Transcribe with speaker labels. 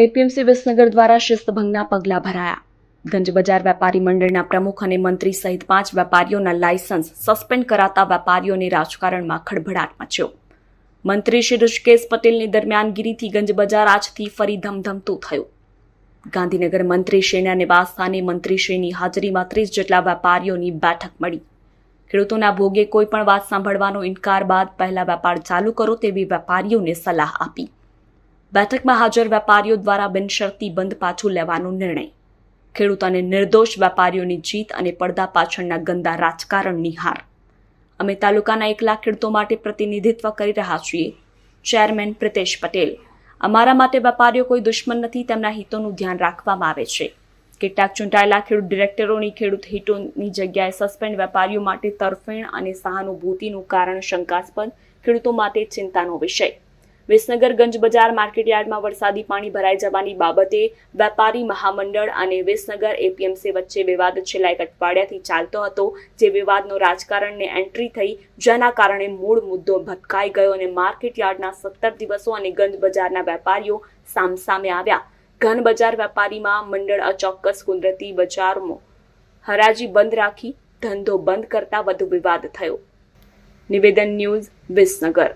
Speaker 1: APMC Visnagar દ્વારા શિસ્તભંગના પગલાં ભરાયા. ગંજ બજાર વેપારી મંડળના પ્રમુખ અને મંત્રી સહિત પાંચ વેપારીઓના લાયસન્સ સસ્પેન્ડ કરાતા વેપારીઓને રાજકારણમાં ખળભળાટ મચ્યો. મંત્રી શ્રી ઋષિકેશ પટેલની દરમિયાનગીરીથી ગંજ બજાર આજથી ફરી ધમધમતું થયું. ગાંધીનગર મંત્રીશ્રીના નિવાસસ્થાને મંત્રીશ્રીની હાજરીમાં ત્રીસ જેટલા વેપારીઓની બેઠક મળી. ખેડૂતોના ભોગે કોઈ પણ વાત સાંભળવાનો ઇનકાર બાદ પહેલા વેપાર ચાલુ કરો તેવી વેપારીઓને સલાહ આપી. બેઠકમાં હાજર વેપારીઓ દ્વારા બિનશરતી બંધ પાછું લેવાનો નિર્ણય. ખેડૂત અને નિર્દોષ વેપારીઓની જીત અને પડદા પાછળના ગંદા રાજકારણની હાર અમે તાલુકાના એક લાખ ખેડૂતો માટે પ્રતિનિધિત્વ કરી રહ્યા છીએ. ચેરમેન પ્રિતેશ પટેલ, અમારા માટે વેપારીઓ કોઈ દુશ્મન નથી, તેમના હિતોનું ધ્યાન રાખવામાં આવે છે. કેટલાક ચૂંટાયેલા ખેડૂત ડિરેક્ટરોની ખેડૂત હિતોની જગ્યાએ સસ્પેન્ડ વેપારીઓ માટે તરફેણ અને સહાનુભૂતિનું કારણ શંકાસ્પદ ખેડૂતો માટે ચિંતાનો વિષય. વિસનગર ગંજ બજાર માર્કેટયાર્ડમાં વરસાદી પાણી ભરાઈ જવાની બાબતે વેપારી મહામંડળ અને વિસનગર એપીએમસી વચ્ચે વિવાદ છેલ્લા એક અઠવાડિયાથી ચાલતો હતો, જે વિવાદનો રાજકારણને એન્ટ્રી થઈ, જેના કારણે મૂળ મુદ્દો ભટકાઈ ગયો અને માર્કેટયાર્ડના સત્તર દિવસો અને ગંજ બજારના વેપારીઓ સામસામે આવ્યા. ઘન બજાર વેપારીમાં મંડળ અચોક્કસ કુદરતી બજારમાં હરાજી બંધ રાખી, ધંધો બંધ કરતા વધુ વિવાદ થયો. નિવેદન ન્યૂઝ, વિસનગર.